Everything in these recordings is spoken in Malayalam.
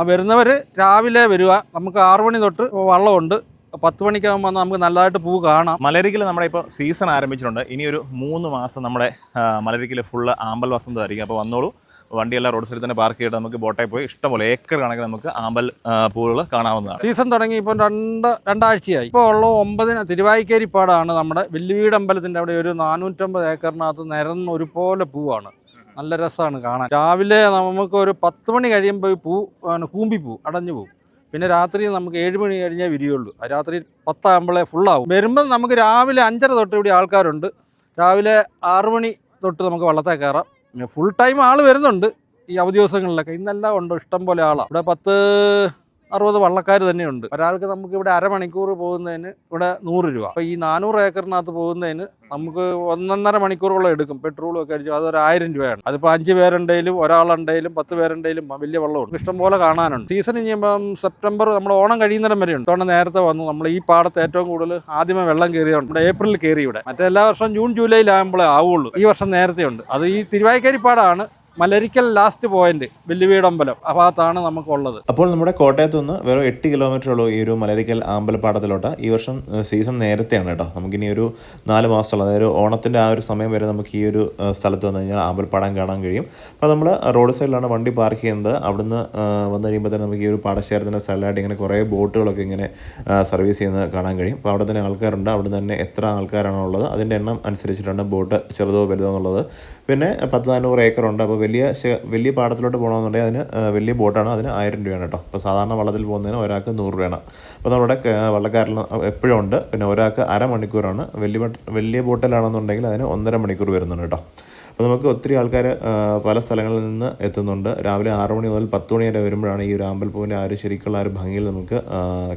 ആ വരുന്നവർ രാവിലെ വരിക. നമുക്ക് ആറു മണി തൊട്ട് വള്ളമുണ്ട്. പത്ത് മണിക്കാകുമ്പോൾ നമുക്ക് നല്ലതായിട്ട് പൂ കാണാം. മലരിക്കൽ നമ്മുടെ ഇപ്പോൾ സീസൺ ആരംഭിച്ചിട്ടുണ്ട്. ഇനി ഒരു മൂന്ന് മാസം നമ്മുടെ മലരിക്കൽ ഫുള്ള് ആമ്പൽ വസന്തമായിരിക്കും അപ്പോൾ വന്നോളൂ. വണ്ടിയെല്ലാം റോഡ് സൈഡിൽ തന്നെ പാർക്ക് ചെയ്തിട്ട് നമുക്ക് ബോട്ടയിൽ പോയി. ഇഷ്ടംപോലെ ഏക്കർ കണക്കിന് നമുക്ക് ആമ്പൽ പൂവുകൾ കാണാവുന്നതാണ്. സീസൺ തുടങ്ങി ഇപ്പം രണ്ട് രണ്ടാഴ്ചയായി. ഇപ്പോൾ ഉള്ള ഒമ്പതിന് തിരുവായിക്കേരിപ്പാടാണ് നമ്മുടെ വെല്ലുവീട് അമ്പലത്തിന്റെ അവിടെ ഒരു നാനൂറ്റമ്പത് ഏക്കറിനകത്ത് നിരന്ന് ഒരുപോലെ പൂവാണ്. നല്ല രസമാണ് കാണാൻ. രാവിലെ നമുക്ക് ഒരു പത്ത് മണി കഴിയുമ്പോൾ പൂ കൂമ്പി കൂമ്പിപ്പൂ അടഞ്ഞു പോകും പിന്നെ രാത്രി നമുക്ക് ഏഴ് മണി കഴിഞ്ഞാൽ വിരിയുള്ളൂ. രാത്രി പത്താകുമ്പോഴേ ഫുള്ളാവും വരുമ്പോൾ നമുക്ക് രാവിലെ അഞ്ചര തൊട്ട് ഇവിടെ ആൾക്കാരുണ്ട്. രാവിലെ ആറു മണി തൊട്ട് നമുക്ക് വള്ളത്തെ കയറാം. ഫുൾ ടൈം ആൾ വരുന്നുണ്ട് ഈ അവധി ദിവസങ്ങളിലൊക്കെ. ഇന്നെല്ലാം ഉണ്ട്? ഇഷ്ടം പോലെ ആളാണ് ഇവിടെ പത്ത് അറുപത് വള്ളക്കാർ തന്നെയുണ്ട്. ഒരാൾക്ക് നമുക്ക് ഇവിടെ അരമണിക്കൂർ പോകുന്നതിന് ഇവിടെ നൂറ് രൂപ. അപ്പോൾ ഈ നാനൂറ് ഏക്കറിനകത്ത് പോകുന്നതിന് നമുക്ക് ഒന്നൊന്നര മണിക്കൂറോളം എടുക്കും. പെട്രോളും ഒക്കെ അടിച്ചു അതൊരു ആയിരം രൂപയാണ്. അതിപ്പോൾ അഞ്ച് പേരുണ്ടെങ്കിലും ഒരാളുണ്ടെങ്കിലും പത്ത് പേരുണ്ടെങ്കിലും വലിയ ഇഷ്ടം പോലെ കാണാനുണ്ട്. സീസൺ ചെയ്യുമ്പം സെപ്റ്റംബർ നമ്മൾ ഓണം കഴിയുന്നിടം വരെയുണ്ട്. ഇത്തവണ നേരത്തെ വന്നു. നമ്മൾ ഈ പാടത്ത് ഏറ്റവും കൂടുതൽ ആദ്യമേ വെള്ളം കയറിയുണ്ട് ഇവിടെ ഏപ്രിലിൽ കയറി ഇവിടെ. മറ്റേ എല്ലാ വർഷം ജൂൺ ജൂലൈയിലാകുമ്പോഴേ ആവുള്ളൂ. ഈ വർഷം നേരത്തെ ഉണ്ട് അത് ഈ തിരുവായ്ക്കേരി പാടാണ് മലരിക്കൽ ലാസ്റ്റ് പോയിന്റ് വെല്ലുവീടമ്പലം ആ ഭാഗത്താണ് നമുക്കുള്ളത്. അപ്പോൾ നമ്മുടെ കോട്ടയത്ത് നിന്ന് വെറും എട്ട് കിലോമീറ്റർ ഉള്ളൂ ഈ ഒരു മലരിക്കൽ അമ്പലപ്പാടത്തിലോട്ട് ഈ വർഷം സീസൺ നേരത്തെയാണ് കേട്ടോ. നമുക്കിനി ഒരു നാല് മാസത്തോളം അതായത് ഓണത്തിന്റെ ആ ഒരു സമയം വരെ നമുക്ക് ഈ ഒരു സ്ഥലത്ത് വന്നു കഴിഞ്ഞാൽ ആമ്പൽപ്പാടം കാണാൻ കഴിയും. അപ്പോൾ നമ്മൾ റോഡ് സൈഡിലാണ് വണ്ടി പാർക്ക് ചെയ്യുന്നത്. അവിടുന്ന് വന്നു കഴിയുമ്പോൾ തന്നെ നമുക്ക് ഈ ഒരു പാടശേഖരത്തിന്റെ സൈഡിലായിട്ട് ഇങ്ങനെ കുറേ ബോട്ടുകളൊക്കെ ഇങ്ങനെ സർവീസ് ചെയ്യുന്നത് കാണാൻ കഴിയും. അപ്പോൾ അവിടെ തന്നെ ആൾക്കാരുണ്ട്. അവിടെ തന്നെ എത്ര ആൾക്കാരാണോ ഉള്ളത് അതിന്റെ എണ്ണം അനുസരിച്ചിട്ടാണ് ബോട്ട് ചെറുതോ വലുതോ എന്നുള്ളത്. പിന്നെ പത്ത് നാനൂറ് ഏക്കറുണ്ട്. അപ്പോൾ വലിയ വലിയ പാടത്തിലോട്ട് പോകണമെന്നുണ്ടെങ്കിൽ അതിന് വലിയ ബോട്ടാണ് അതിന് ആയിരം രൂപയാണ് കേട്ടോ. അപ്പോൾ സാധാരണ വള്ളത്തിൽ പോകുന്നതിന് ഒരാൾക്ക് നൂറ് രൂപയാണ്. അപ്പോൾ നമ്മുടെ വള്ളക്കാരിൽ എപ്പോഴും ഉണ്ട്. പിന്നെ ഒരാൾക്ക് അരമണിക്കൂറാണ്. വലിയ വലിയ ബോട്ടിലാണെന്നുണ്ടെങ്കിൽ അതിന് ഒന്നര മണിക്കൂർ വരുന്നുണ്ട് കേട്ടോ. അപ്പോൾ നമുക്ക് ഒത്തിരി ആൾക്കാർ പല സ്ഥലങ്ങളിൽ നിന്ന് എത്തുന്നുണ്ട്. രാവിലെ ആറ് മണി മുതൽ പത്ത് മണി വരെ വരുമ്പോഴാണ് ഈ ഒരു ആമ്പൽപ്പൂവിന്റെ ആ ഒരു ശരിക്കുള്ള ആ ഒരു ഭംഗിയിൽ നമുക്ക്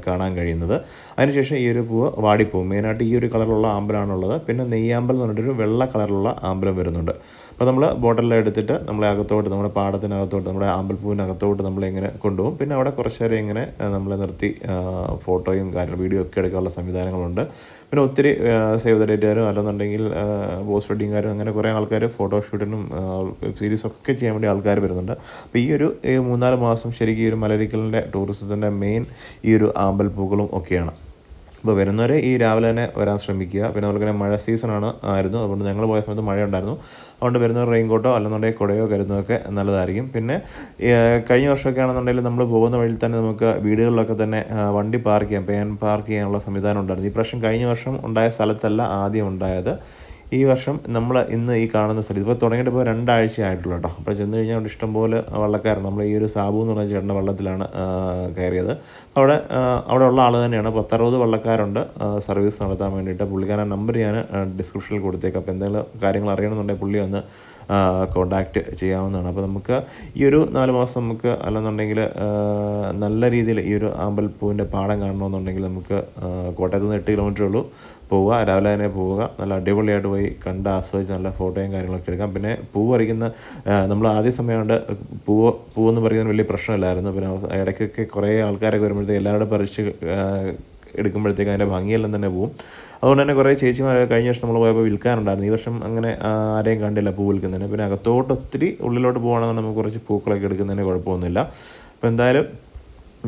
കാണാൻ കഴിയുന്നത്. അതിനുശേഷം ഈ ഒരു പൂവ് വാടിപ്പോവും. മെയിനായിട്ട് ഈ ഒരു കളറുള്ള ആമ്പലാണുള്ളത് പിന്നെ നെയ്യാമ്പൽ എന്ന് പറഞ്ഞിട്ടൊരു വെള്ള കളറുള്ള ആമ്പലം വരുന്നുണ്ട്. അപ്പോൾ നമ്മൾ ബോട്ടിലെല്ലാം എടുത്തിട്ട് നമ്മളെ അകത്തോട്ട് നമ്മുടെ പാടത്തിനകത്തോട്ട് നമ്മുടെ ആമ്പൽപ്പൂവിനകത്തോട്ട് നമ്മളിങ്ങനെ കൊണ്ടുപോകും. പിന്നെ അവിടെ കുറച്ച് നേരം ഇങ്ങനെ നമ്മളെ നിർത്തി ഫോട്ടോയും കാര്യങ്ങളും വീഡിയോ ഒക്കെ എടുക്കാനുള്ള സംവിധാനങ്ങളുണ്ട്. പിന്നെ ഒത്തിരി സേവ് ദ ഡേറ്റുകാരും അല്ലെന്നുണ്ടെങ്കിൽ പോസ്റ്റ് വെഡിങ്ങുകാരും അങ്ങനെ കുറേ ആൾക്കാർ ഫോട്ടോഷൂട്ടിനും വെബ് സീരീസ് ഒക്കെ ചെയ്യാൻ വേണ്ടി ആൾക്കാർ വരുന്നുണ്ട്. അപ്പോൾ ഈ ഒരു മൂന്നാൽ മാസം ശരിക്കും ഈ ഒരു മലരിക്കലിന്റെ ടൂറിസത്തിന്റെ മെയിൻ ഈ ഒരു ആമ്പൽപ്പൂക്കളും ഒക്കെയാണ്. അപ്പോൾ വരുന്നവരെ ഈ രാവിലെ തന്നെ വരാൻ ശ്രമിക്കുക. പിന്നെ അതുപോലെ തന്നെ മഴ സീസണാണ് ആയിരുന്നു. അതുകൊണ്ട് ഞങ്ങൾ പോയ സമയത്ത് മഴ ഉണ്ടായിരുന്നു അതുകൊണ്ട് വരുന്നവർ റെയിൻ റെയിൻകോട്ടോ അല്ലെന്നുണ്ടെങ്കിൽ കുടയോ കരുതുന്നതൊക്കെ നല്ലതായിരിക്കും. പിന്നെ കഴിഞ്ഞ വർഷമൊക്കെ ആണെന്നുണ്ടെങ്കിൽ നമ്മൾ പോകുന്ന വഴിയിൽ തന്നെ നമുക്ക് വീടുകളിലൊക്കെ തന്നെ വണ്ടി പാർക്ക് ചെയ്യാം പേൻ പാർക്ക് ചെയ്യാനുള്ള സംവിധാനം ഉണ്ടായിരുന്നു. ഈ പ്രാവശ്യം കഴിഞ്ഞ വർഷം ഉണ്ടായ സ്ഥലത്തല്ല ആദ്യം ഉണ്ടായത്. ഈ വർഷം നമ്മൾ ഇന്ന് ഈ കാണുന്ന സ്ഥലം ഇപ്പോൾ തുടങ്ങിയിട്ട് ഇപ്പോൾ രണ്ടാഴ്ച ആയിട്ടുള്ളൂ കേട്ടോ. അപ്പോൾ ചെന്ന് കഴിഞ്ഞാൽ അവിടെ ഇഷ്ടംപോലെ വള്ളക്കാരൻ നമ്മൾ ഈ ഒരു സാബു എന്ന് പറഞ്ഞ ചേട്ടന്റെ വള്ളത്തിലാണ് കയറിയത്. അവിടെ അവിടെ ഉള്ള ആൾ തന്നെയാണ്. പത്തറുപത് വള്ളക്കാരുണ്ട് സർവീസ് നടത്താൻ വേണ്ടിയിട്ട്. പുള്ളിക്കാരൻ നമ്പർ ഞാൻ ഡിസ്ക്രിപ്ഷനിൽ കൊടുത്തേക്കാം. അപ്പോൾ എന്തെങ്കിലും കാര്യങ്ങൾ അറിയണമെന്നുണ്ടെങ്കിൽ പുള്ളി ഒന്ന് കോണ്ടാക്റ്റ് ചെയ്യാവുന്നതാണ്. അപ്പോൾ നമുക്ക് ഈ ഒരു നാല് മാസം നമുക്ക് അല്ലെന്നുണ്ടെങ്കിൽ നല്ല രീതിയിൽ ഈ ഒരു ആമ്പൽപ്പൂവിന്റെ പാടം കാണണമെന്നുണ്ടെങ്കിൽ നമുക്ക് കോട്ടയത്ത് നിന്ന് എട്ട് കിലോമീറ്റർ ഉള്ളൂ. പോവുക രാവിലെ തന്നെ പോവുക. നല്ല അടിപൊളിയായിട്ട് പോയി കണ്ട് ആസ്വദിച്ച് നല്ല ഫോട്ടോയും കാര്യങ്ങളൊക്കെ എടുക്കാം. പിന്നെ പൂ പറിക്കുന്ന നമ്മൾ ആദ്യ സമയം കൊണ്ട് പൂവ് പൂവെന്ന് പറയുന്നതിന് വലിയ പ്രശ്നമില്ലായിരുന്നു. പിന്നെ ഇടയ്ക്കൊക്കെ കുറേ ആൾക്കാരൊക്കെ വരുമ്പോഴത്തേക്ക് എല്ലാവരുടെ പറിച്ച് എടുക്കുമ്പോഴത്തേക്ക് അതിന്റെ ഭംഗിയെല്ലാം തന്നെ പോവും. അതുകൊണ്ട് തന്നെ കുറേ ചേച്ചിമാർ കഴിഞ്ഞ വർഷം നമ്മൾ പോയപ്പോൾ വിൽക്കാനുണ്ടായിരുന്നു ഈ വർഷം അങ്ങനെ ആരെയും കണ്ടില്ല പൂ വിൽക്കുന്നതിന്. പിന്നെ അകത്തോട്ട് ഒത്തിരി ഉള്ളിലോട്ട് പോകുകയാണെങ്കിൽ നമുക്ക് കുറച്ച് പൂക്കളൊക്കെ എടുക്കുന്നതിന് കുഴപ്പമൊന്നുമില്ല. അപ്പോൾ എന്തായാലും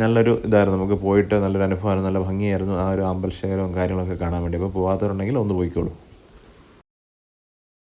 നല്ലൊരു ഇതായിരുന്നു. നമുക്ക് പോയിട്ട് നല്ലൊരു അനുഭവമായിരുന്നു. നല്ല ഭംഗിയായിരുന്നു ആ ഒരു അമ്പൽശേഖരവും കാര്യങ്ങളൊക്കെ കാണാൻ വേണ്ടി. അപ്പോൾ പോകാത്തവരുണ്ടെങ്കിൽ ഒന്ന് പോയിക്കോളൂ.